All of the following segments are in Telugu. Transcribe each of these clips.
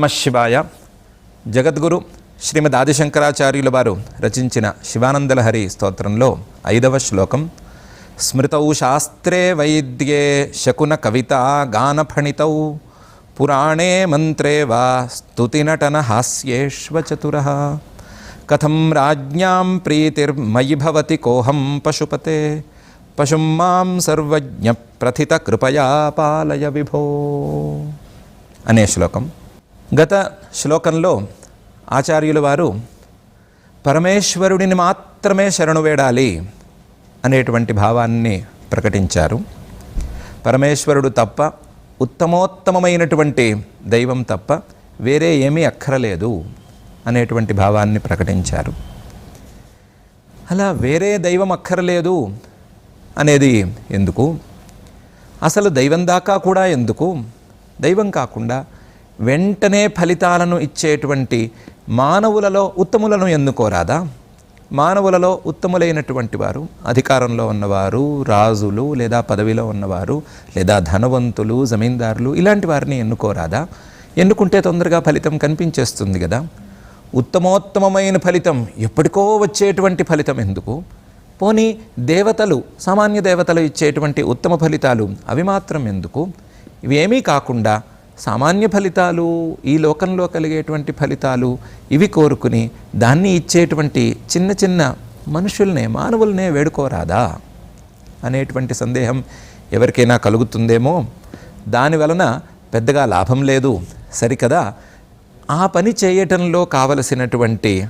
నమ శివాయ. జగద్గురు శ్రీమద్ ఆదిశంకరాచార్యుల వారు రచించిన శివానందలహరి స్తోత్రంలో ఐదవ శ్లోకం. స్మృతౌ శాస్త్రే వైద్యే శకున కవిత గానఫణితౌ. పురాణే మంత్రే వా స్తుతినటన హాస్యేష్వచతుర కథం రాజ్యాం ప్రీతిర్మయి భవతి కోహం పశుపతే. పశుం మాం సర్వజ్ఞ ప్రథిత కృపయా పాలయ విభో. అనే శ్లోకం. గత శ్లోకంలో ఆచార్యుల వారు పరమేశ్వరుడిని మాత్రమే శరణు వేడాలి అనేటువంటి భావాన్ని ప్రకటించారు. పరమేశ్వరుడు తప్ప ఉత్తమోత్తమమైనటువంటి దైవం తప్ప వేరే ఏమీ అక్కరలేదు అనేటువంటి భావాన్ని ప్రకటించారు. అలా వేరే దైవం అక్కరలేదు అనేది ఎందుకు? అసలు దైవం దాకా కూడా ఎందుకు? దైవం కాకుండా వెంటనే ఫలితాలను ఇచ్చేటువంటి మానవులలో ఉత్తములను ఎన్నుకోరాదా? మానవులలో ఉత్తములైనటువంటి వారు అధికారంలో ఉన్నవారు రాజులు లేదా పదవిలో ఉన్నవారు లేదా ధనవంతులు జమీందారులు ఇలాంటి వారిని ఎన్నుకోరాదా? ఎన్నుకుంటే తొందరగా ఫలితం కనిపించేస్తుంది కదా. ఉత్తమోత్తమమైన ఫలితం ఎప్పటికో వచ్చేటువంటి ఫలితం ఎందుకు? పోనీ దేవతలు సామాన్య దేవతలు ఇచ్చేటువంటి ఉత్తమ ఫలితాలు అవి మాత్రం ఎందుకు? ఇవేమీ కాకుండా సామాన్య ఫలితాలు ఈ లోకంలో కలిగేటువంటి ఫలితాలు ఇవి కోరుకుని దాన్ని ఇచ్చేటువంటి చిన్న చిన్న మనుషుల్నే మానవుల్నే వేడుకోరాదా అనేటువంటి సందేహం ఎవరికైనా కలుగుతుందేమో? దాని వలన పెద్దగా లాభం లేదు. సరికదా? ఆ పని చేయటంలో కావలసినటువంటి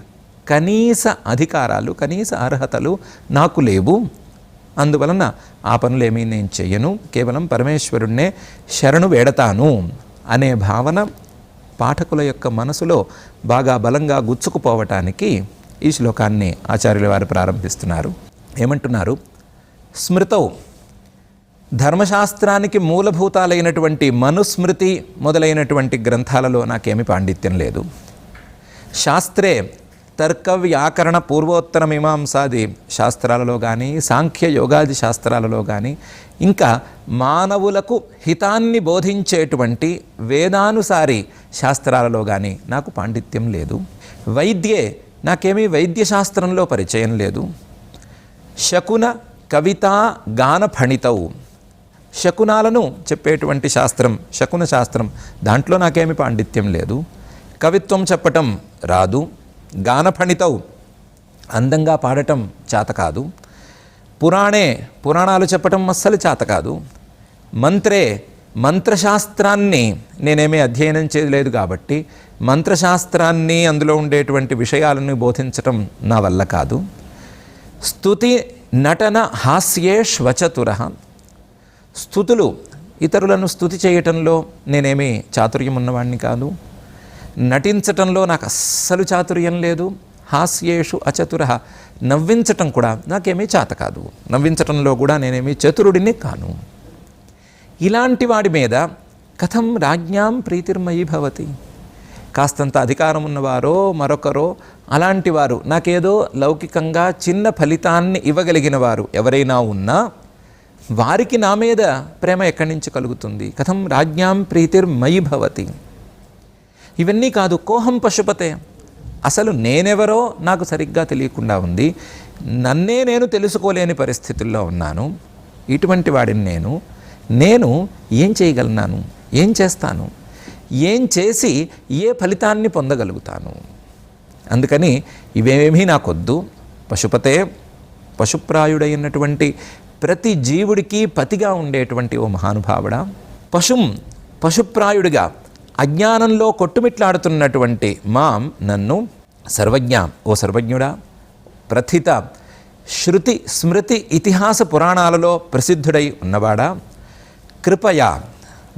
కనీస అధికారాలు కనీస అర్హతలు నాకు లేవు. అందువలన ఆ పనులేమీ నేను చెయ్యను. కేవలం పరమేశ్వరుణ్ణే శరణు వేడతాను. అనే భావన పాఠకుల యొక్క మనసులో బాగా బలంగా గుచ్చుకుపోవటానికి ఈ శ్లోకాన్ని ఆచార్యుల వారు ప్రారంభిస్తున్నారు. ఏమంటున్నారు? స్మృతౌ. ధర్మశాస్త్రానికి మూలభూతాలైనటువంటి మనుస్మృతి మొదలైనటువంటి గ్రంథాలలో నాకేమి పాండిత్యం లేదు. శాస్త్రే తర్క వ్యాకరణ పూర్వోత్తర మీమాంసాది శాస్త్రాలలో కానీ సాంఖ్య యోగాది శాస్త్రాలలో కానీ ఇంకా మానవులకు హితాన్ని బోధించేటువంటి వేదానుసారి శాస్త్రాలలో కానీ నాకు పాండిత్యం లేదు. వైద్యే నాకేమీ వైద్యశాస్త్రంలో పరిచయం లేదు. శకున కవిత గాన ఫణితవు. శకునాలను చెప్పేటువంటి శాస్త్రం శకున శాస్త్రం దాంట్లో నాకేమి పాండిత్యం లేదు. కవిత్వం చెప్పటం రాదు. గానఫణితౌ అందంగా పాడటం చేత కాదు. పురాణే పురాణాలు చెప్పటం అస్సలు చేత కాదు. మంత్రే మంత్రశాస్త్రాన్ని నేనేమీ అధ్యయనం చేయలేదు కాబట్టి మంత్రశాస్త్రాన్ని అందులో ఉండేటువంటి విషయాలను బోధించటం నా వల్ల కాదు. స్థుతి నటన హాస్యే శ్వచతుర. స్థుతులు ఇతరులను స్థుతి చేయటంలో నేనేమీ చాతుర్యం ఉన్నవాడిని కాదు. నటించటంలో నాకు అస్సలు చాతుర్యం లేదు. హాస్యేషు అచతుర. నవ్వించటం కూడా నాకేమీ చేత కాదు. నవ్వించటంలో కూడా నేనేమీ చతురుడిని కాను. ఇలాంటి వాడి మీద కథం రాజ్ఞాం ప్రీతిర్మయీ భవతి. కాస్తంత అధికారం ఉన్నవారో మరొకరో అలాంటి వారు నాకేదో లౌకికంగా చిన్న ఫలితాన్ని ఇవ్వగలిగిన వారు ఎవరైనా ఉన్నా వారికి నా మీద ప్రేమ ఎక్కడి నుంచి కలుగుతుంది? కథం రాజ్ఞాం ప్రీతిర్మయీ భవతి. ఇవన్నీ కాదు కోహం పశుపతే. అసలు నేనెవరో నాకు సరిగ్గా తెలియకుండా ఉంది. నన్నే నేను తెలుసుకోలేని పరిస్థితుల్లో ఉన్నాను. ఇటువంటి వాడిని నేను. నేను ఏం చేయగలనాను? ఏం చేస్తాను? ఏం చేసి ఏ ఫలితాన్ని పొందగలుగుతాను? అందుకని ఇవేమీ నాకొద్దు. పశుపతే పశుప్రాయుడైనటువంటి ప్రతి జీవుడికి పతిగా ఉండేటువంటి ఓ మహానుభావుడ. పశుం పశుప్రాయుడిగా అజ్ఞానంలో కొట్టుమిట్లాడుతున్నటువంటి మాం నన్ను సర్వజ్ఞ. ఓ సర్వజ్ఞుడా ప్రథిత శృతి స్మృతి ఇతిహాస పురాణాలలో ప్రసిద్ధుడై ఉన్నవాడా? కృపయా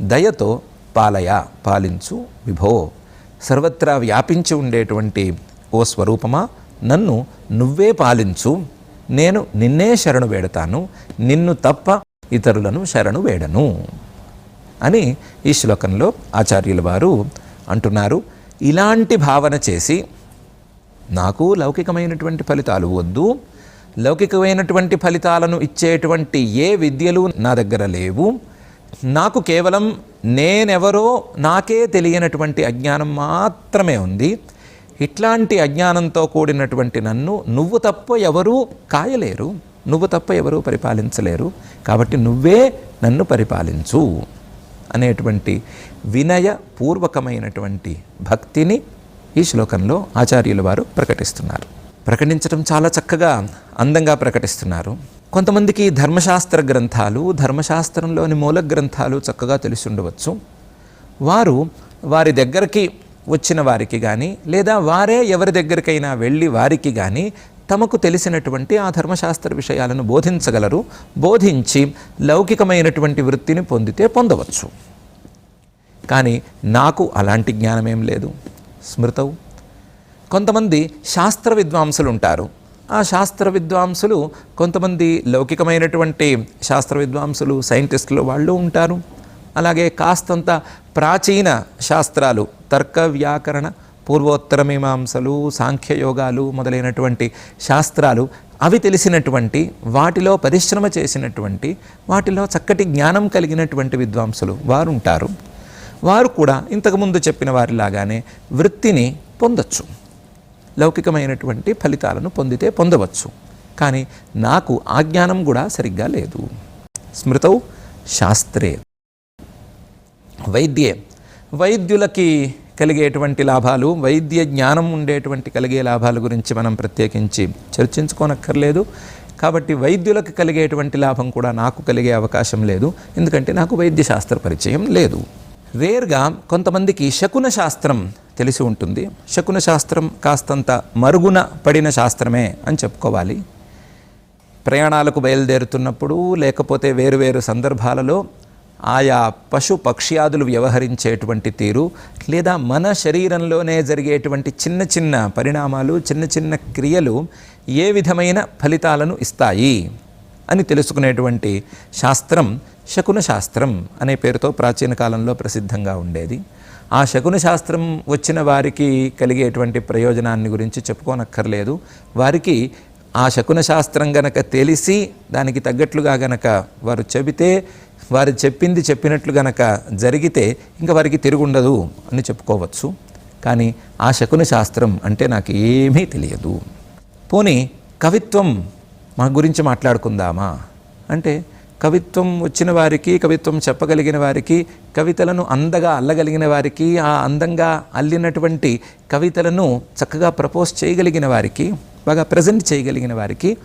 దయతో పాలయ పాలించు విభో. సర్వత్రా వ్యాపించి ఉండేటువంటి ఓ స్వరూపమా? నన్ను నువ్వే పాలించు. నేను నిన్నే శరణు వేడతాను. నిన్ను తప్ప ఇతరులను శరణు వేడను. అని ఈ శ్లోకంలో ఆచార్యుల వారు అంటున్నారు. ఇలాంటి భావన చేసి నాకు లౌకికమైనటువంటి ఫలితాలు వద్దు. లౌకికమైనటువంటి ఫలితాలను ఇచ్చేటువంటి ఏ విద్యలు నా దగ్గర లేవు. నాకు కేవలం నేనెవరో నాకే తెలియనటువంటి అజ్ఞానం మాత్రమే ఉంది. ఇట్లాంటి అజ్ఞానంతో కూడినటువంటి నన్ను నువ్వు తప్ప ఎవరూ కాయలేరు. నువ్వు తప్ప ఎవరూ పరిపాలించలేరు. కాబట్టి నువ్వే నన్ను పరిపాలించు. అనేటువంటి వినయపూర్వకమైనటువంటి భక్తిని ఈ శ్లోకంలో ఆచార్యుల వారు ప్రకటిస్తున్నారు. ప్రకటించడం చాలా చక్కగా అందంగా ప్రకటిస్తున్నారు. కొంతమందికి ధర్మశాస్త్ర గ్రంథాలు ధర్మశాస్త్రంలోని మూల గ్రంథాలు చక్కగా తెలిసి ఉండవచ్చు. వారు వారి దగ్గరికి వచ్చిన వారికి కానీ లేదా వారే ఎవరి దగ్గరికైనా వెళ్ళి వారికి కానీ తమకు తెలిసినటువంటి ఆ ధర్మశాస్త్ర విషయాలను బోధించగలరు. బోధించి లౌకికమైనటువంటి వృత్తిని పొందితే పొందవచ్చు. కానీ నాకు అలాంటి జ్ఞానమేం లేదు. స్మృతవు కొంతమంది శాస్త్ర విద్వాంసులు ఉంటారు. ఆ శాస్త్ర విద్వాంసులు కొంతమంది లౌకికమైనటువంటి శాస్త్ర విద్వాంసులు సైంటిస్టులు వాళ్ళు ఉంటారు. అలాగే కాస్తంత ప్రాచీన శాస్త్రాలు తర్క వ్యాకరణ పూర్వోత్తర మీమాంసలు సాంఖ్యయోగాలు మొదలైనటువంటి శాస్త్రాలు అవి తెలిసినటువంటి వాటిలో పరిశ్రమ చేసినటువంటి వాటిలో చక్కటి జ్ఞానం కలిగినటువంటి విద్వాంసులు వారు ఉంటారు వారు కూడా ఇంతకుముందు చెప్పిన వారిలాగానే వృత్తిని పొందొచ్చు. లౌకికమైనటువంటి ఫలితాలను పొందితే పొందవచ్చు. కానీ నాకు ఆ జ్ఞానం కూడా సరిగ్గా లేదు. స్మృతౌ శాస్త్రే. వైద్యే. వైద్యులకి కలిగేటువంటి లాభాలు వైద్య జ్ఞానం ఉండేటువంటి కలిగే లాభాల గురించి మనం ప్రత్యేకించి చర్చించుకోనక్కర్లేదు. కాబట్టి వైద్యులకు కలిగేటువంటి లాభం కూడా నాకు కలిగే అవకాశం లేదు. ఎందుకంటే నాకు వైద్య శాస్త్ర పరిచయం లేదు. రేర్గా కొంతమందికి శకున శాస్త్రం తెలిసి ఉంటుంది. శకున శాస్త్రం కాస్తంత మరుగున పడిన శాస్త్రమే అని చెప్పుకోవాలి. ప్రయాణాలకు బయలుదేరుతున్నప్పుడు లేకపోతే వేరువేరు సందర్భాలలో ఆయా పశు పక్ష్యాదులు వ్యవహరించేటువంటి తీరు లేదా మన శరీరంలోనే జరిగేటువంటి చిన్న చిన్న పరిణామాలు చిన్న చిన్న క్రియలు ఏ విధమైన ఫలితాలను ఇస్తాయి అని తెలుసుకునేటువంటి శాస్త్రం శకున శాస్త్రం అనే పేరుతో ప్రాచీన కాలంలో ప్రసిద్ధంగా ఉండేది. ఆ శకున శాస్త్రం వచ్చిన వారికి కలిగేటువంటి ప్రయోజనాన్ని గురించి చెప్పుకోనక్కర్లేదు. వారికి ఆ శకున శాస్త్రం గనక తెలిసి దానికి తగ్గట్లుగా గనక వారు చెబితే వారు చెప్పింది చెప్పినట్లు గనక జరిగితే ఇంకా వారికి తిరుగుండదు అని చెప్పుకోవచ్చు. కానీ ఆ శకుని శాస్త్రం అంటే నాకు ఏమీ తెలియదు. పోనీ కవిత్వం మా గురించి మాట్లాడుకుందామా? అంటే కవిత్వం వచ్చిన వారికి కవిత్వం చెప్పగలిగిన వారికి కవితలను అందగా అల్లగలిగిన వారికి ఆ అందంగా అల్లినటువంటి కవితలను చక్కగా ప్రపోజ్ చేయగలిగిన వారికి బాగా ప్రజెంట్ చేయగలిగిన వారికి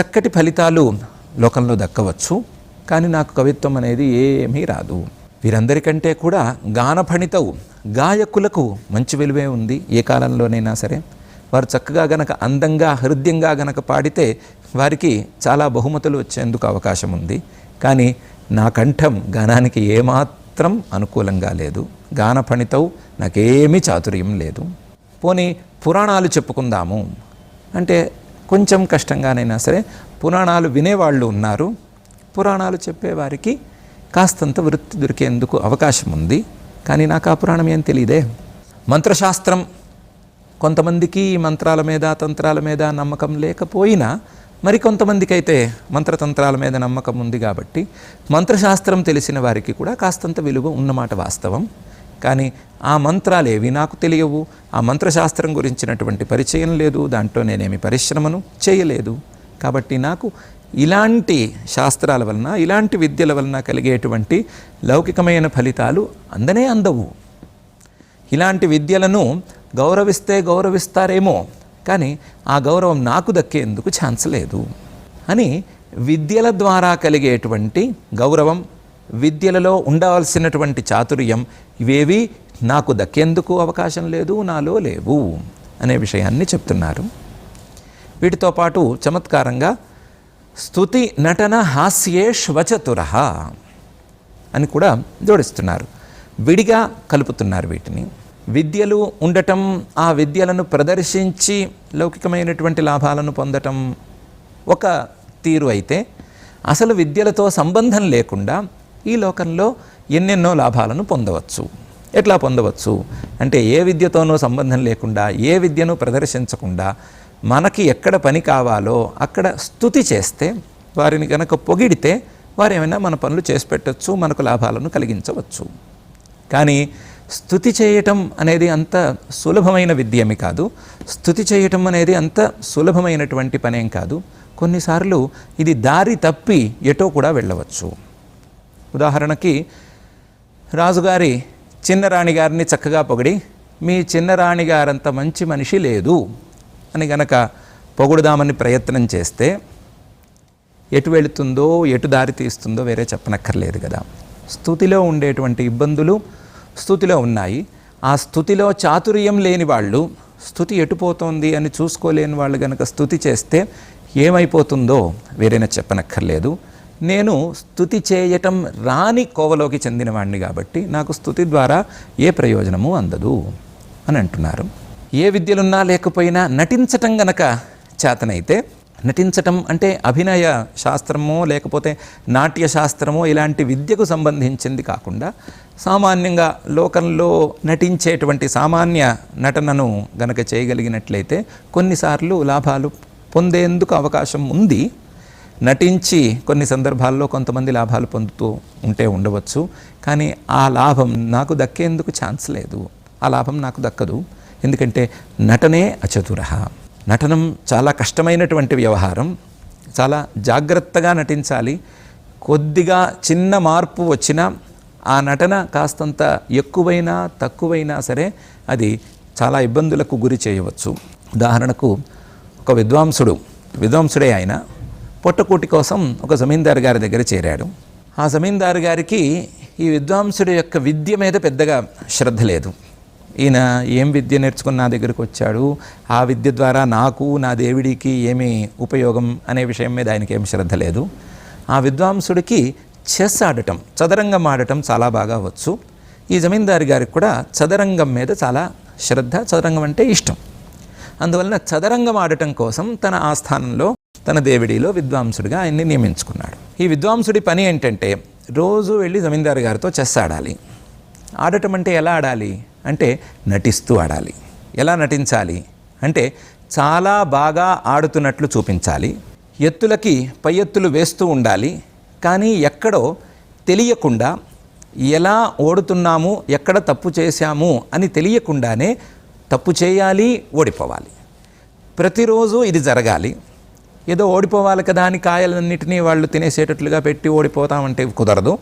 చక్కటి ఫలితాలు లోకంలో దక్కవచ్చు. కానీ నాకు కవిత్వం అనేది ఏమీ రాదు. వీరందరికంటే కూడా గానఫణితవు గాయకులకు మంచి విలువే ఉంది ఏ కాలంలోనైనా సరే. వారు చక్కగా గనక అందంగా హృదయంగా గనక పాడితే వారికి చాలా బహుమతులు వచ్చేందుకు అవకాశం ఉంది. కానీ నా కంఠం గానానికి ఏమాత్రం అనుకూలంగా లేదు. గానపణితవు నాకేమీ చాతుర్యం లేదు. పోనీ పురాణాలు చెప్పుకుందాము. అంటే కొంచెం కష్టంగానైనా సరే పురాణాలు వినేవాళ్ళు ఉన్నారు. పురాణాలు చెప్పేవారికి కాస్తంత వృత్తి దొరికేందుకు అవకాశం ఉంది కానీ నాకు ఆ పురాణం ఏం తెలియదే మంత్రశాస్త్రం కొంతమందికి మంత్రాల మీద తంత్రాల మీద నమ్మకం లేకపోయినా మరి కొంతమందికి అయితే మంత్రతంత్రాల మీద నమ్మకం ఉంది కాబట్టి మంత్రశాస్త్రం తెలిసిన వారికి కూడా కాస్తంత విలువ ఉన్నమాట వాస్తవం. కానీ ఆ మంత్రాలు ఏవి నాకు తెలియవు. ఆ మంత్రశాస్త్రం గురించినటువంటి పరిచయం లేదు. దాంట్లో నేనేమి పరిశ్రమను చేయలేదు. కాబట్టి నాకు ఇలాంటి శాస్త్రాల వలన ఇలాంటి విద్యల వలన కలిగేటువంటి లౌకికమైన ఫలితాలు అందనే అందవు. ఇలాంటి విద్యలను గౌరవిస్తే గౌరవిస్తారేమో కానీ ఆ గౌరవం నాకు దక్కేందుకు ఛాన్స్ లేదు అని విద్యల ద్వారా కలిగేటువంటి గౌరవం విద్యలలో ఉండవలసినటువంటి చాతుర్యం ఇవేవి నాకు దక్కేందుకు అవకాశం లేదు నాలో లేవు అనే విషయాన్ని చెప్తున్నారు. వీటితో పాటు చమత్కారంగా స్థుతి నటన హాస్యే శ్వచతుర అని కూడా జోడిస్తున్నారు. విడిగా కలుపుతున్నారు వీటిని. విద్యలు ఉండటం ఆ విద్యలను ప్రదర్శించి లౌకికమైనటువంటి లాభాలను పొందటం ఒక తీరు అయితే అసలు విద్యలతో సంబంధం లేకుండా ఈ లోకంలో ఎన్నెన్నో లాభాలను పొందవచ్చు. ఎట్లా పొందవచ్చు? అంటే ఏ విద్యతోనూ సంబంధం లేకుండా ఏ విద్యను ప్రదర్శించకుండా మనకి ఎక్కడ పని కావాలో అక్కడ స్థుతి చేస్తే వారిని కనుక పొగిడితే వారు ఏమైనా మన పనులు చేసి పెట్టచ్చు మనకు లాభాలను కలిగించవచ్చు. కానీ స్థుతి చేయటం అనేది అంత సులభమైన విద్యమి కాదు. స్థుతి చేయటం అనేది అంత సులభమైనటువంటి పనేం కాదు. కొన్నిసార్లు ఇది దారి తప్పి ఎటో కూడా వెళ్ళవచ్చు. ఉదాహరణకి రాజుగారి చిన్నరాణి గారిని చక్కగా పొగిడి మీ చిన్నరాణి గారంత మంచి మనిషి లేదు. అని గనక పొగుడుదామని ప్రయత్నం చేస్తే ఎటు వెళుతుందో ఎటు దారి తీస్తుందో వేరే చెప్పనక్కర్లేదు కదా. స్థుతిలో ఉండేటువంటి ఇబ్బందులు స్థుతిలో ఉన్నాయి. ఆ స్థుతిలో చాతుర్యం లేని వాళ్ళు స్థుతి ఎటుపోతోంది అని చూసుకోలేని వాళ్ళు గనక స్థుతి చేస్తే ఏమైపోతుందో వేరైనా చెప్పనక్కర్లేదు. నేను స్థుతి చేయటం రాని కోవలోకి చెందినవాడిని కాబట్టి నాకు స్థుతి ద్వారా ఏ ప్రయోజనము అందదు అని అంటున్నారు. ఏ విద్యలున్నా లేకపోయినా నటించటం గనక చేతనైతే నటించటం అంటే అభినయ శాస్త్రమో లేకపోతే నాట్య శాస్త్రమో ఇలాంటి విద్యకు సంబంధించింది కాకుండా సామాన్యంగా లోకంలో నటించేటువంటి సామాన్య నటనను గనక చేయగలిగినట్లయితే కొన్నిసార్లు లాభాలు పొందేందుకు అవకాశం ఉంది. నటించి కొన్ని సందర్భాల్లో కొంతమంది లాభాలు పొందుతూ ఉంటే ఉండవచ్చు. కానీ ఆ లాభం నాకు దక్కేందుకు ఛాన్స్ లేదు. ఆ లాభం నాకు దక్కదు. ఎందుకంటే నటనే అచతుర. నటనం చాలా కష్టమైనటువంటి వ్యవహారం. చాలా జాగ్రత్తగా నటించాలి. కొద్దిగా చిన్న మార్పు వచ్చినా ఆ నటన కాస్తంత ఎక్కువైనా తక్కువైనా సరే అది చాలా ఇబ్బందులకు గురి చేయవచ్చు. ఉదాహరణకు ఒక విద్వాంసుడు విద్వాంసుడే ఆయన పొట్టకూటి కోసం ఒక జమీందారు గారి దగ్గర చేరాడు. ఆ జమీందారు గారికి ఈ విద్వాంసుడి యొక్క విద్య మీద పెద్దగా శ్రద్ధ లేదు. ఈయన ఏం విద్య నేర్చుకుని నా దగ్గరకు వచ్చాడు? ఆ విద్య ద్వారా నాకు నా దేవుడికి ఏమి ఉపయోగం అనే విషయం మీద ఆయనకి ఏం శ్రద్ధ లేదు. ఆ విద్వాంసుడికి చెస్ ఆడటం చదరంగం ఆడటం చాలా బాగా వచ్చు. ఈ జమీందారు గారికి కూడా చదరంగం మీద చాలా శ్రద్ధ చదరంగం అంటే ఇష్టం. అందువలన చదరంగం ఆడటం కోసం తన ఆస్థానంలో తన దేవిడిలో విద్వాంసుడిగా ఆయన్ని నియమించుకున్నాడు. ఈ విద్వాంసుడి పని ఏంటంటే రోజు వెళ్ళి జమీందారు గారితో చెస్ ఆడాలి. ఆడటం అంటే ఎలా ఆడాలి? అంటే నటిస్తూ ఆడాలి. ఎలా నటించాలి? అంటే చాలా బాగా ఆడుతున్నట్లు చూపించాలి. ఎత్తులకి పై ఎత్తులు వేస్తూ ఉండాలి. కానీ ఎక్కడో తెలియకుండా ఎలా ఓడుతున్నాము ఎక్కడ తప్పు చేశాము అని తెలియకుండానే తప్పు చేయాలి ఓడిపోవాలి. ప్రతిరోజు ఇది జరగాలి. ఏదో ఓడిపోవాలి కదా అని కాయలన్నింటినీ వాళ్ళు తినేసేటట్లుగా పెట్టి ఓడిపోతామంటే కుదరదు.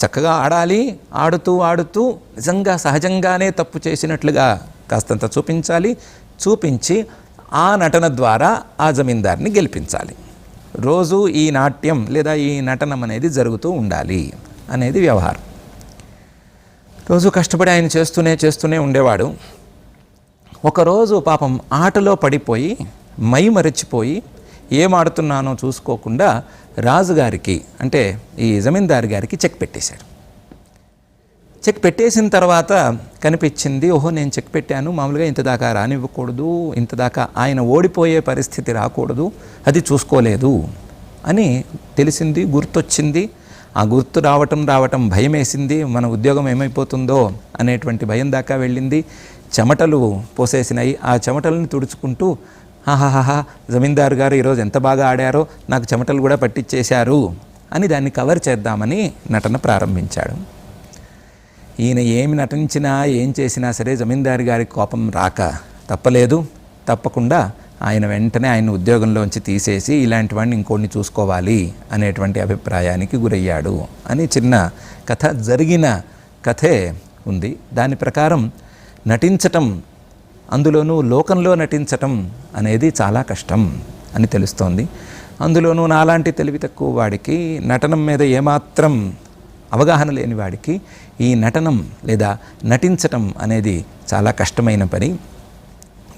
చక్కగా ఆడాలి ఆడుతూ ఆడుతూ నిజంగా సహజంగానే తప్పు చేసినట్లుగా కాస్తంత చూపించాలి. చూపించి ఆ నటన ద్వారా ఆ జమీందారిని గెలిపించాలి. రోజు ఈ నాట్యం లేదా ఈ నటనం అనేది జరుగుతూ ఉండాలి అనేది వ్యవహారం. రోజు కష్టపడి ఆయన చేస్తూనే చేస్తూనే ఉండేవాడు. ఒకరోజు పాపం ఆటలో పడిపోయి మై మరచిపోయి ఏం ఆడుతున్నానో చూసుకోకుండా రాజుగారికి అంటే ఈ జమీందారు గారికి చెక్ పెట్టేశాడు. చెక్ పెట్టేసిన తర్వాత కనిపించింది ఓహో నేను చెక్ పెట్టాను. మామూలుగా ఇంత దాకా రానివ్వకూడదు ఇంత దాకా ఆయన ఓడిపోయే పరిస్థితి రాకూడదు అది చూసుకోలేదు అని తెలిసింది గుర్తొచ్చింది. ఆ గుర్తు రావటం రావటం భయం వేసింది మన ఉద్యోగం ఏమైపోతుందో అనేటువంటి భయం దాకా వెళ్ళింది. చెమటలు పోసేసినాయి. ఆ చెమటలను తుడుచుకుంటూ హాహాహా జమీందారు గారు ఈరోజు ఎంత బాగా ఆడారో నాకు చెమటలు కూడా పట్టించేశారు అని దాన్ని కవర్ చేద్దామని నటన ప్రారంభించాడు. ఈయన ఏమి నటించినా ఏం చేసినా సరే జమీందారు గారి కోపం రాక తప్పలేదు. తప్పకుండా ఆయన వెంటనే ఆయన ఉద్యోగంలోంచి తీసేసి ఇలాంటి వాడిని ఇంకోడిని చూసుకోవాలి అనేటువంటి అభిప్రాయానికి గురయ్యాడు అని చిన్న కథ జరిగిన కథే ఉంది. దాని ప్రకారం నటించటం అందులోనూ లోకంలో నటించటం అనేది చాలా కష్టం అని తెలుస్తోంది. అందులోనూ నాలాంటి తెలివి తక్కువ వాడికి నటనం మీద ఏమాత్రం అవగాహన లేని వాడికి ఈ నటనం లేదా నటించటం అనేది చాలా కష్టమైన పని.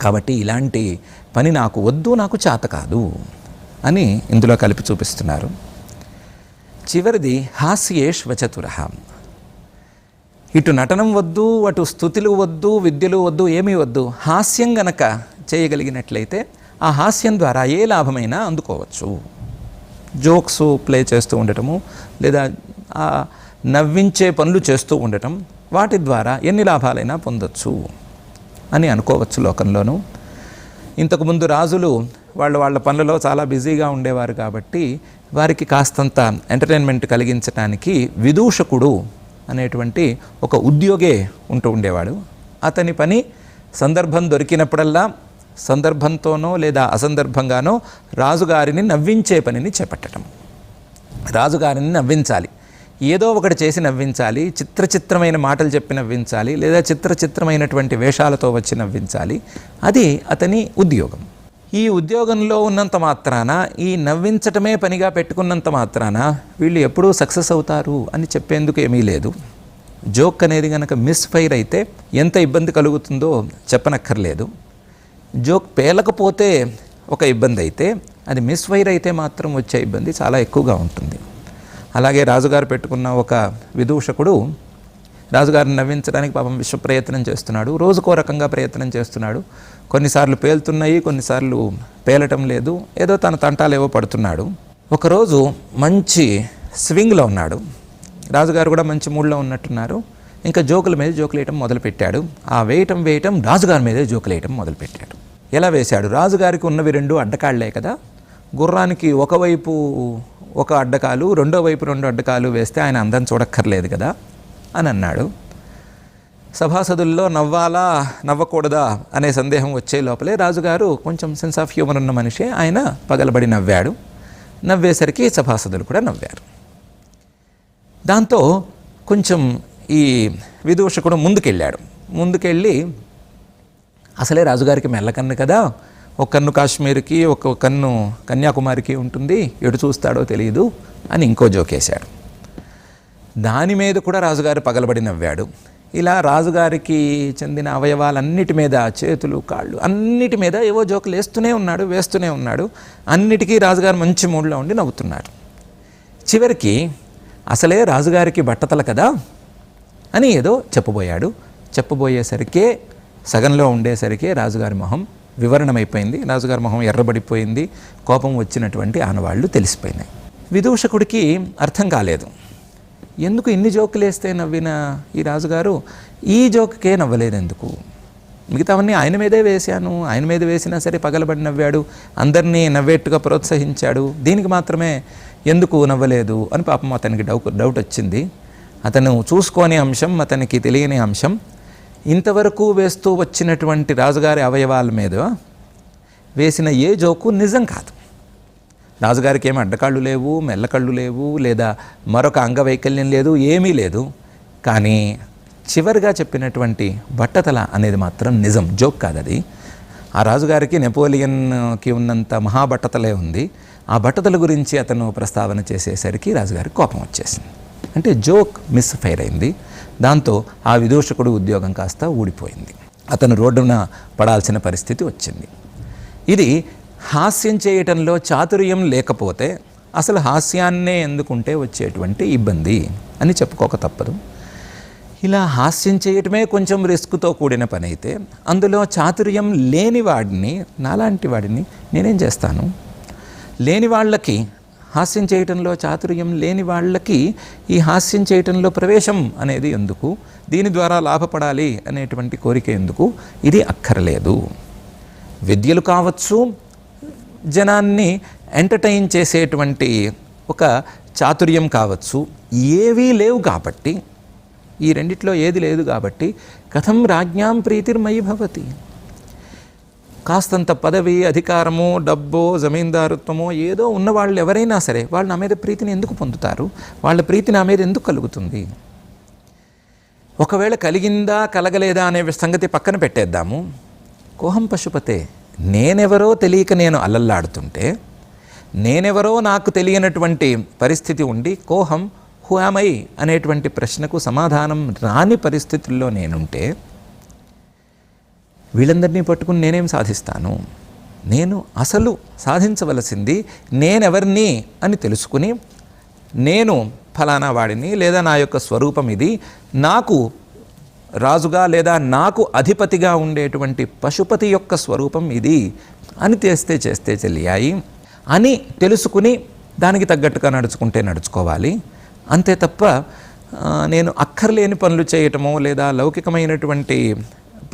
కాబట్టి ఇలాంటి పని నాకు వద్దు నాకు చేత కాదు అని ఇందులో కలిపి చూపిస్తున్నారు. చివరిది హాస్యేష్వచతుర. ఇటు నటనం వద్దు అటు స్థుతులు వద్దు విద్యలు వద్దు ఏమీ వద్దు హాస్యం గనక చేయగలిగినట్లయితే ఆ హాస్యం ద్వారా ఏ లాభమైనా అందుకోవచ్చు. జోక్స్ ప్లే చేస్తూ ఉండటము లేదా ఆ నవ్వించే పనులు చేస్తూ ఉండటం వాటి ద్వారా ఎన్ని లాభాలైనా పొందొచ్చు అని అనుకోవచ్చు లోకంలోనూ. ఇంతకుముందు రాజులు వాళ్ళు వాళ్ళ పనులలో చాలా బిజీగా ఉండేవారు కాబట్టి వారికి కాస్తంత ఎంటర్టైన్మెంట్ కలిగించడానికి విదూషకుడు అనేటువంటి ఒక ఉద్యోగే ఉంటూ ఉండేవాడు. అతని పని సందర్భం దొరికినప్పుడల్లా సందర్భంతోనో లేదా అసందర్భంగానో రాజుగారిని నవ్వించే పనిని చేపట్టడం రాజుగారిని నవ్వించాలి. ఏదో ఒకటి చేసి నవ్వించాలి చిత్ర చిత్రమైన మాటలు చెప్పి నవ్వించాలి లేదా చిత్ర చిత్రమైనటువంటి వేషాలతో వచ్చి నవ్వించాలి. అది అతని ఉద్యోగం. ఈ ఉద్యోగంలో ఉన్నంత మాత్రాన ఈ నవ్వించటమే పనిగా పెట్టుకున్నంత మాత్రాన వీళ్ళు ఎప్పుడూ సక్సెస్ అవుతారు అని చెప్పేందుకు ఏమీ లేదు. జోక్ అనేది కనుక మిస్ఫైర్ అయితే ఎంత ఇబ్బంది కలుగుతుందో చెప్పనక్కర్లేదు. జోక్ పేలకపోతే ఒక ఇబ్బంది అయితే అది మిస్ఫైర్ అయితే మాత్రం వచ్చే ఇబ్బంది చాలా ఎక్కువగా ఉంటుంది. అలాగే రాజుగారు పెట్టుకున్న ఒక విదూషకుడు రాజుగారిని నవ్వించడానికి పాపం విశ్వ ప్రయత్నం చేస్తున్నాడు రోజుకో రకంగా ప్రయత్నం చేస్తున్నాడు. కొన్నిసార్లు పేలుతున్నాయి కొన్నిసార్లు పేలటం లేదు. ఏదో తన తంటాలేవో పడుతున్నాడు. ఒకరోజు మంచి స్వింగ్లో ఉన్నాడు. రాజుగారు కూడా మంచి మూడ్లో ఉన్నట్టున్నారు. ఇంకా జోకుల మీద జోకులు వేయటం మొదలుపెట్టాడు. ఆ వేయటం వేయటం రాజుగారి మీదే జోకులు వేయటం మొదలుపెట్టాడు. ఎలా వేశాడు? రాజుగారికి ఉన్నవి రెండు అడ్డకాళ్ళే కదా. గుర్రానికి ఒకవైపు ఒక అడ్డకాలు రెండో వైపు రెండు అడ్డకాలు వేస్తే ఆయన అందం చూడక్కర్లేదు కదా అని అన్నాడు. సభాసదుల్లో నవ్వాలా నవ్వకూడదా అనే సందేహం వచ్చే లోపలే రాజుగారు కొంచెం సెన్స్ ఆఫ్ హ్యూమర్ ఉన్న మనిషి. ఆయన పగలబడి నవ్వాడు. నవ్వేసరికి సభాసదులు కూడా నవ్వారు. దాంతో కొంచెం ఈ విదూషకుడు ముందుకెళ్ళాడు. ముందుకెళ్ళి అసలే రాజుగారికి మెల్లకన్ను కదా. ఒక కన్ను కాశ్మీర్కి ఒక కన్ను కన్యాకుమారికి ఉంటుంది. ఎటు చూస్తాడో తెలియదు అని ఇంకో జోకేశాడు. దాని మీద కూడా రాజుగారు పగలబడి నవ్వాడు. ఇలా రాజుగారికి చెందిన అవయవాలన్నిటి మీద చేతులు కాళ్ళు అన్నిటి మీద ఏవో జోకులు వేస్తూనే ఉన్నాడు వేస్తూనే ఉన్నాడు. అన్నిటికీ రాజుగారు మంచి మూడ్లో ఉండి నవ్వుతున్నాడు చివరికి అసలే రాజుగారికి బట్టతల కదా అని ఏదో చెప్పబోయాడు. చెప్పబోయేసరికే సగంలో ఉండేసరికి రాజుగారి మొహం వివరణమైపోయింది. రాజుగారి మొహం ఎర్రబడిపోయింది. కోపం వచ్చినటువంటి ఆనవాళ్ళు తెలిసిపోయినాయి. విదూషకుడికి అర్థం కాలేదు. ఎందుకు ఇన్ని జోకులు వేస్తే నవ్విన ఈ రాజుగారు? ఈ జోక్కే నవ్వలేదు ఎందుకు? మిగతావన్నీ ఆయన మీదే వేశాను ఆయన మీద వేసినా సరే పగలబడి నవ్వాడు అందరినీ నవ్వేట్టుగా ప్రోత్సహించాడు. దీనికి మాత్రమే ఎందుకు నవ్వలేదు అని పాపం అతనికి డౌట్ డౌట్ వచ్చింది. అతను చూసుకోని అంశం అతనికి తెలియని అంశం. ఇంతవరకు వేస్తూ వచ్చినటువంటి రాజుగారి అవయవాల మీద వేసిన ఏ జోకు నిజం కాదు. రాజుగారికి ఏమి అడ్డకాళ్ళు లేవు మెల్లకళ్ళు లేవు లేదా మరొక అంగవైకల్యం లేదు ఏమీ లేదు. కానీ చివరిగా చెప్పినటువంటి బట్టతల అనేది మాత్రం నిజం జోక్ కాదు అది. ఆ రాజుగారికి నెపోలియన్కి ఉన్నంత మహాబట్టతలే ఉంది. ఆ బట్టతల గురించి అతను ప్రస్తావన చేసేసరికి రాజుగారికి కోపం వచ్చేసింది. అంటే జోక్ మిస్ ఫైర్ అయింది. దాంతో ఆ విదూషకుడు ఉద్యోగం కాస్త ఊడిపోయింది. అతను రోడ్డున పడాల్సిన పరిస్థితి వచ్చింది. ఇది హాస్యం చేయటంలో చాతుర్యం లేకపోతే అసలు హాస్యాన్నే ఎందుకుంటే వచ్చేటువంటి ఇబ్బంది అని చెప్పుకోక తప్పదు. ఇలా హాస్యం చేయటమే కొంచెం రిస్క్తో కూడిన పని అయితే అందులో చాతుర్యం లేని వాడిని నాలాంటి వాడిని నేనేం చేస్తాను? లేని వాళ్ళకి హాస్యం చేయటంలో చాతుర్యం లేని వాళ్ళకి ఈ హాస్యం చేయటంలో ప్రవేశం అనేది ఎందుకు? దీని ద్వారా లాభపడాలి అనేటువంటి కోరిక ఎందుకు? ఇది అక్కర్లేదు. విద్యలు కావచ్చు జనాన్ని ఎంటర్టైన్ చేసేటువంటి ఒక చాతుర్యం కావచ్చు. ఏవీ లేవు కాబట్టి ఈ రెండిట్లో ఏది లేదు కాబట్టి కథం రాజ్ఞాం ప్రీతిర్మయి భవతి. కాస్తంత పదవి అధికారము డబ్బో జమీందారుత్వమో ఏదో ఉన్న వాళ్ళు ఎవరైనా సరే వాళ్ళు నా మీద ప్రీతిని ఎందుకు పొందుతారు? వాళ్ళ ప్రీతి నా మీద ఎందుకు కలుగుతుంది? ఒకవేళ కలిగిందా కలగలేదా అనే సంగతి పక్కన పెట్టేద్దాము. కోహం పశుపతే. నేనెవరో తెలియక నేను అల్లల్లాడుతుంటే నేనెవరో నాకు తెలియనటువంటి పరిస్థితి ఉండి కోహం హుయామై అనేటువంటి ప్రశ్నకు సమాధానం రాని పరిస్థితుల్లో నేనుంటే వీళ్ళందరినీ పట్టుకుని నేనేం సాధిస్తాను? నేను అసలు సాధించవలసింది నేనెవరిని అని తెలుసుకుని నేను ఫలానా వాడిని లేదా నా యొక్క స్వరూపం ఇది నాకు రాజుగా లేదా నాకు అధిపతిగా ఉండేటువంటి పశుపతి యొక్క స్వరూపం ఇది అని చేస్తే చేస్తే చెల్లియాయి అని తెలుసుకుని దానికి తగ్గట్టుగా నడుచుకుంటే నడుచుకోవాలి. అంతే తప్ప నేను అక్కర్లేని పనులు చేయటమో లేదా లౌకికమైనటువంటి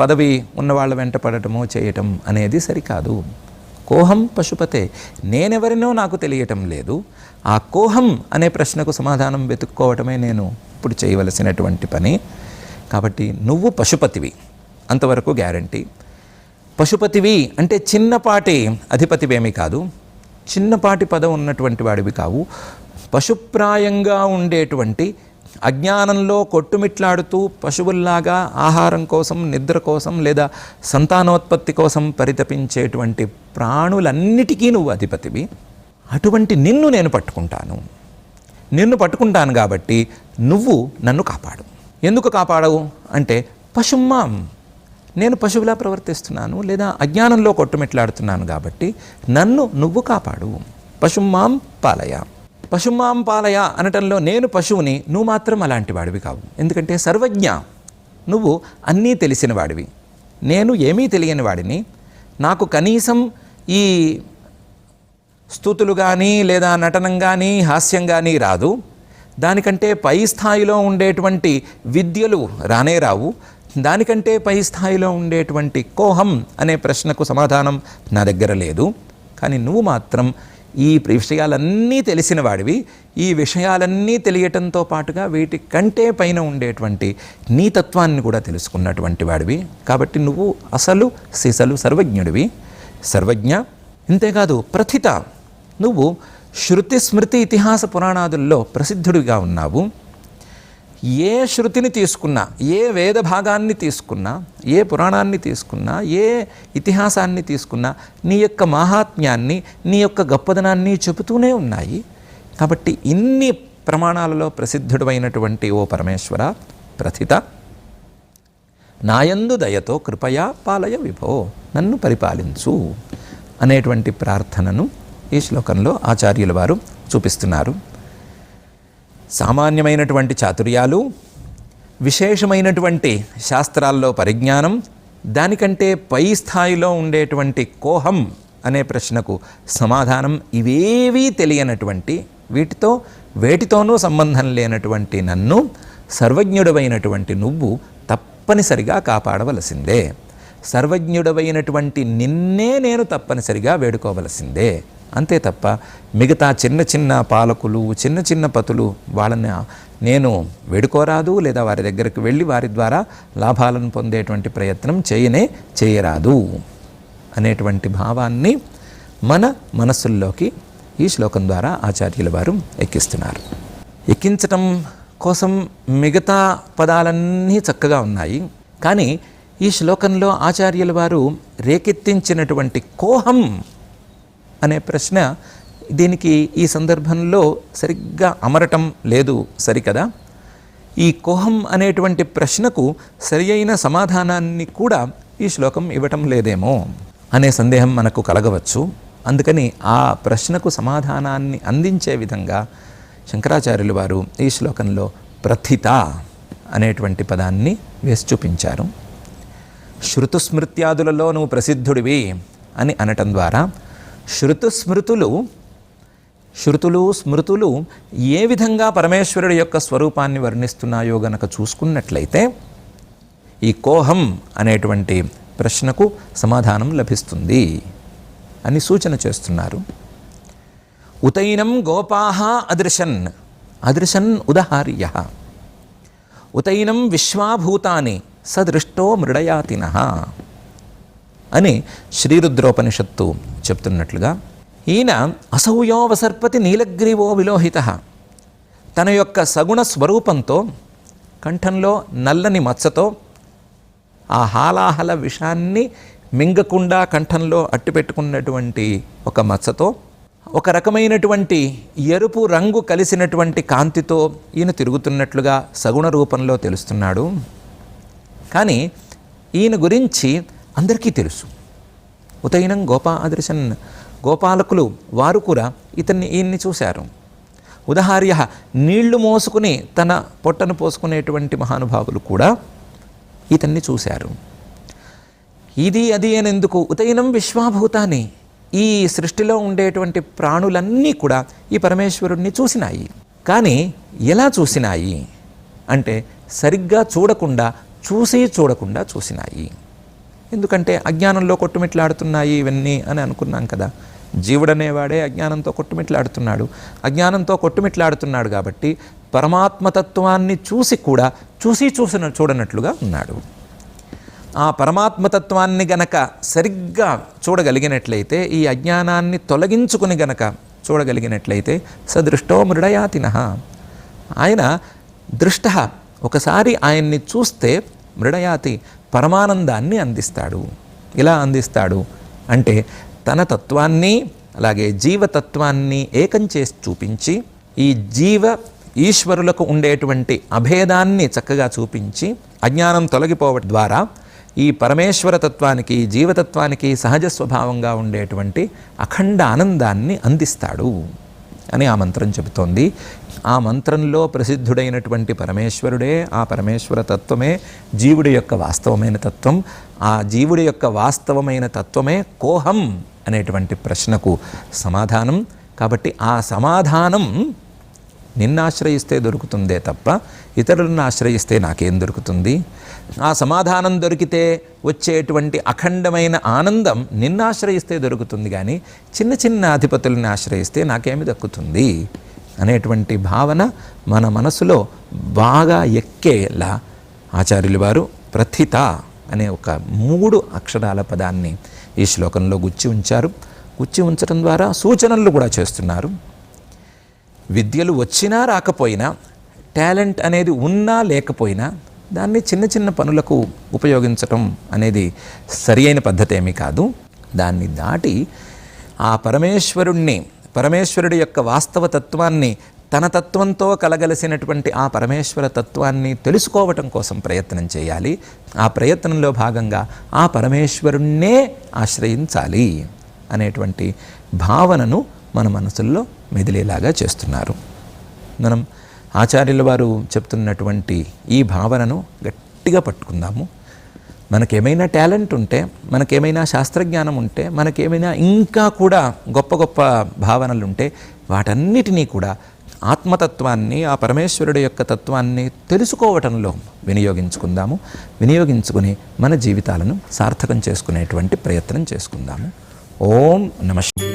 పదవి ఉన్నవాళ్ళ వెంట పడటమో చేయటం అనేది సరికాదు. కోహం పశుపతే. నేనెవరినో నాకు తెలియటం లేదు. ఆ కోహం అనే ప్రశ్నకు సమాధానం వెతుక్కోవటమే నేను ఇప్పుడు చేయవలసినటువంటి పని. కాబట్టి నువ్వు పశుపతివి. అంతవరకు గ్యారంటీ. పశుపతివి అంటే చిన్నపాటి అధిపతివేమీ కాదు. చిన్నపాటి పదం ఉన్నటువంటి వాడివి కావు. పశుప్రాయంగా ఉండేటువంటి అజ్ఞానంలో కొట్టుమిట్లాడుతూ పశువుల్లాగా ఆహారం కోసం నిద్ర కోసం లేదా సంతానోత్పత్తి కోసం పరితపించేటువంటి ప్రాణులన్నిటికీ నువ్వు అధిపతివి. అటువంటి నిన్ను నేను పట్టుకుంటాను. నిన్ను పట్టుకుంటాను కాబట్టి నువ్వు నన్ను కాపాడు. ఎందుకు కాపాడవు? అంటే పశుమ్మాం. నేను పశువులా ప్రవర్తిస్తున్నాను లేదా అజ్ఞానంలో కొట్టుమిట్లాడుతున్నాను కాబట్టి నన్ను నువ్వు కాపాడు. పశుమ్మాం పాలయ. పశుమ్మాం పాలయ అనటంలో నేను పశువుని నువ్వు మాత్రం అలాంటి వాడివి కావు. ఎందుకంటే సర్వజ్ఞ నువ్వు అన్నీ తెలిసిన వాడివి. నేను ఏమీ తెలియని వాడిని. నాకు కనీసం ఈ స్థుతులు కానీ లేదా నటనం కానీ హాస్యం కానీ రాదు. దానికంటే పై స్థాయిలో ఉండేటువంటి విద్యలు రానే రావు. దానికంటే పై స్థాయిలో ఉండేటువంటి కోహం అనే ప్రశ్నకు సమాధానం నా దగ్గర లేదు. కానీ నువ్వు మాత్రం ఈ విషయాలన్నీ తెలిసిన వాడివి. ఈ విషయాలన్నీ తెలియటంతో పాటుగా వీటి కంటే పైన ఉండేటువంటి నీ తత్వాన్ని కూడా తెలుసుకున్నటువంటి వాడివి. కాబట్టి నువ్వు అసలు సిసలు సర్వజ్ఞుడివి. సర్వజ్ఞ ఇంతేకాదు ప్రథిత. నువ్వు శృతి స్మృతి ఇతిహాస పురాణాదుల్లో ప్రసిద్ధుడిగా ఉన్నావు. ఏ శృతిని తీసుకున్నా ఏ వేద భాగాన్ని తీసుకున్నా ఏ పురాణాన్ని తీసుకున్నా ఏ ఇతిహాసాన్ని తీసుకున్నా నీ యొక్క మాహాత్మ్యాన్ని నీ యొక్క గొప్పదనాన్ని చెబుతూనే ఉన్నాయి. కాబట్టి ఇన్ని ప్రమాణాలలో ప్రసిద్ధుడమైనటువంటి ఓ పరమేశ్వర ప్రథిత నాయందు దయతో కృపయా పాలయ విభో నన్ను పరిపాలించు అనేటువంటి ప్రార్థనను ఈ శ్లోకంలో ఆచార్యుల వారు చూపిస్తున్నారు. సామాన్యమైనటువంటి చాతుర్యాలు విశేషమైనటువంటి శాస్త్రాల్లో పరిజ్ఞానం దానికంటే పై స్థాయిలో ఉండేటువంటి కోహం అనే ప్రశ్నకు సమాధానం ఇవేవీ తెలియనటువంటి వీటితో వేటితోనూ సంబంధం లేనటువంటి నన్ను సర్వజ్ఞుడవైనటువంటి నువ్వు తప్పనిసరిగా కాపాడవలసిందే. సర్వజ్ఞుడవైనటువంటి నిన్నే నేను తప్పనిసరిగా వేడుకోవలసిందే. అంతే తప్ప మిగతా చిన్న చిన్న పాలకులు చిన్న చిన్న పతులు వాళ్ళని నేను వేడుకోరాదు లేదా వారి దగ్గరికి వెళ్ళి వారి ద్వారా లాభాలను పొందేటువంటి ప్రయత్నం చేయనే చేయరాదు అనేటువంటి భావాన్ని మన మనస్సుల్లోకి ఈ శ్లోకం ద్వారా ఆచార్యుల వారు ఎక్కిస్తున్నారు. ఎక్కించటం కోసం మిగతా పదాలన్నీ చక్కగా ఉన్నాయి. కానీ ఈ శ్లోకంలో ఆచార్యుల వారు రేకెత్తించినటువంటి కోహం అనే ప్రశ్న దీనికి ఈ సందర్భంలో సరిగ్గా అమరటం లేదు సరికదా? ఈ కోహం అనేటువంటి ప్రశ్నకు సరి అయిన సమాధానాన్ని కూడా ఈ శ్లోకం ఇవ్వటం లేదేమో అనే సందేహం మనకు కలగవచ్చు. అందుకని ఆ ప్రశ్నకు సమాధానాన్ని అందించే విధంగా శంకరాచార్యులు వారు ఈ శ్లోకంలో ప్రథిత అనేటువంటి పదాన్ని వేసి చూపించారు. శృతుస్మృత్యాదులలో నువ్వు ప్రసిద్ధుడివి అని అనటం ద్వారా శృతుస్మృతులు శృతులు స్మృతులు ఏ విధంగా పరమేశ్వరుడి యొక్క స్వరూపాన్ని వర్ణిస్తున్నాయో గనక చూసుకున్నట్లయితే ఈ కోహం అనేటువంటి ప్రశ్నకు సమాధానం లభిస్తుంది అని సూచన చేస్తున్నారు. ఉతైనం గోపాహ అదృశన్ అదృశన్ ఉదహార్య. ఉతైనం విశ్వాభూతాని సదృష్టో మృడయాతిన. అని శ్రీరుద్రోపనిషత్తు చెప్తున్నట్లుగా ఈయన అసౌయోవసర్పతి నీలగ్రీవో విలోహిత. తన యొక్క సగుణ స్వరూపంతో కంఠంలో నల్లని మచ్చతో ఆ హాలాహల విషాన్ని మింగకుండా కంఠంలో అట్టిపెట్టుకున్నటువంటి ఒక మచ్చతో ఒక రకమైనటువంటి ఎరుపు రంగు కలిసినటువంటి కాంతితో ఈయన తిరుగుతున్నట్లుగా సగుణ రూపంలో తెలుస్తున్నాడు. కానీ ఈయన గురించి అందరికీ తెలుసు. ఉతైనం గోపా అదృశన్ గోపాలకులు వారు కూడా ఇతన్ని ఈయన్ని చూశారు. ఉదాహార్య నీళ్ళు మోసుకుని తన పొట్టను పోసుకునేటువంటి మహానుభావులు కూడా ఇతన్ని చూశారు. ఇది అది అనేందుకు ఉతయనం ఉతైనం విశ్వాభూతాన్ని ఈ సృష్టిలో ఉండేటువంటి ప్రాణులన్నీ కూడా ఈ పరమేశ్వరుణ్ణి చూసినాయి. కానీ ఎలా చూసినాయి? అంటే సరిగ్గా చూడకుండా చూసి చూడకుండా చూసినాయి. ఎందుకంటే అజ్ఞానంలో కొట్టుమిట్లాడుతున్నాయి ఇవన్నీ అని అనుకున్నాం కదా. జీవుడనేవాడే అజ్ఞానంతో కొట్టుమిట్లాడుతున్నాడు. అజ్ఞానంతో కొట్టుమిట్లాడుతున్నాడు కాబట్టి పరమాత్మతత్వాన్ని చూసి కూడా చూసి చూసిన చూడనట్లుగా ఉన్నాడు. ఆ పరమాత్మతత్వాన్ని గనక సరిగ్గా చూడగలిగినట్లయితే ఈ అజ్ఞానాన్ని తొలగించుకుని గనక చూడగలిగినట్లయితే సదృష్టో మృడయాతిన. ఆయన దృష్ట. ఒకసారి ఆయన్ని చూస్తే మృడయాతి పరమానందాన్ని అందిస్తాడు. ఇలా అందిస్తాడు? అంటే తన తత్వాన్ని అలాగే జీవతత్వాన్ని ఏకం చేసి చూపించి ఈ జీవ ఈశ్వరులకు ఉండేటువంటి అభేదాన్ని చక్కగా చూపించి అజ్ఞానం తొలగిపోవడం ద్వారా ఈ పరమేశ్వర తత్వానికి జీవతత్వానికి సహజ స్వభావంగా ఉండేటువంటి అఖండ ఆనందాన్ని అందిస్తాడు అని ఆ మంత్రం చెబుతోంది. ఆ మంత్రంలో ప్రసిద్ధుడైనటువంటి పరమేశ్వరుడే ఆ పరమేశ్వర తత్వమే జీవుడి యొక్క వాస్తవమైన తత్వం. ఆ జీవుడి యొక్క వాస్తవమైన తత్వమే కోహం అనేటువంటి ప్రశ్నకు సమాధానం. కాబట్టి ఆ సమాధానం నిన్నాశ్రయిస్తే దొరుకుతుందే తప్ప ఇతరులను ఆశ్రయిస్తే నాకేం దొరుకుతుంది? ఆ సమాధానం దొరికితే వచ్చేటువంటి అఖండమైన ఆనందం నిన్నాశ్రయిస్తే దొరుకుతుంది కానీ చిన్న చిన్న అధిపతులను ఆశ్రయిస్తే నాకేమి దక్కుతుంది? అనేటువంటి భావన మన మనసులో బాగా ఎక్కేలా ఆచార్యులు వారు ప్రథిత అనే ఒక మూడు అక్షరాల పదాన్ని ఈ శ్లోకంలో గుచ్చి ఉంచారు. గుచ్చి ఉంచడం ద్వారా సూచనలు కూడా చేస్తున్నారు. విద్యలు వచ్చినా రాకపోయినా టాలెంట్ అనేది ఉన్నా లేకపోయినా దాన్ని చిన్న చిన్న పనులకు ఉపయోగించటం అనేది సరి అయిన పద్ధతి ఏమీ కాదు. దాన్ని దాటి ఆ పరమేశ్వరుణ్ణి పరమేశ్వరుడి యొక్క వాస్తవ తత్వాన్ని తన తత్వంతో కలగలిసినటువంటి ఆ పరమేశ్వర తత్వాన్ని తెలుసుకోవటం కోసం ప్రయత్నం చేయాలి. ఆ ప్రయత్నంలో భాగంగా ఆ పరమేశ్వరుణ్ణే ఆశ్రయించాలి అనేటువంటి భావనను మన మనసుల్లో మెదిలేలాగా చేస్తున్నారు. మనం ఆచార్యుల వారు చెప్తున్నటువంటి ఈ భావనను గట్టిగా పట్టుకుందాము. మనకేమైనా టాలెంట్ ఉంటే మనకేమైనా శాస్త్రజ్ఞానం ఉంటే మనకేమైనా ఇంకా కూడా గొప్ప గొప్ప భావనలు ఉంటే వాటన్నిటినీ కూడా ఆత్మతత్వాన్ని ఆ పరమేశ్వరుడు యొక్క తత్వాన్ని తెలుసుకోవటంలో వినియోగించుకుందాము. వినియోగించుకుని మన జీవితాలను సార్థకం చేసుకునేటువంటి ప్రయత్నం చేసుకుందాము. ఓం నమస్తే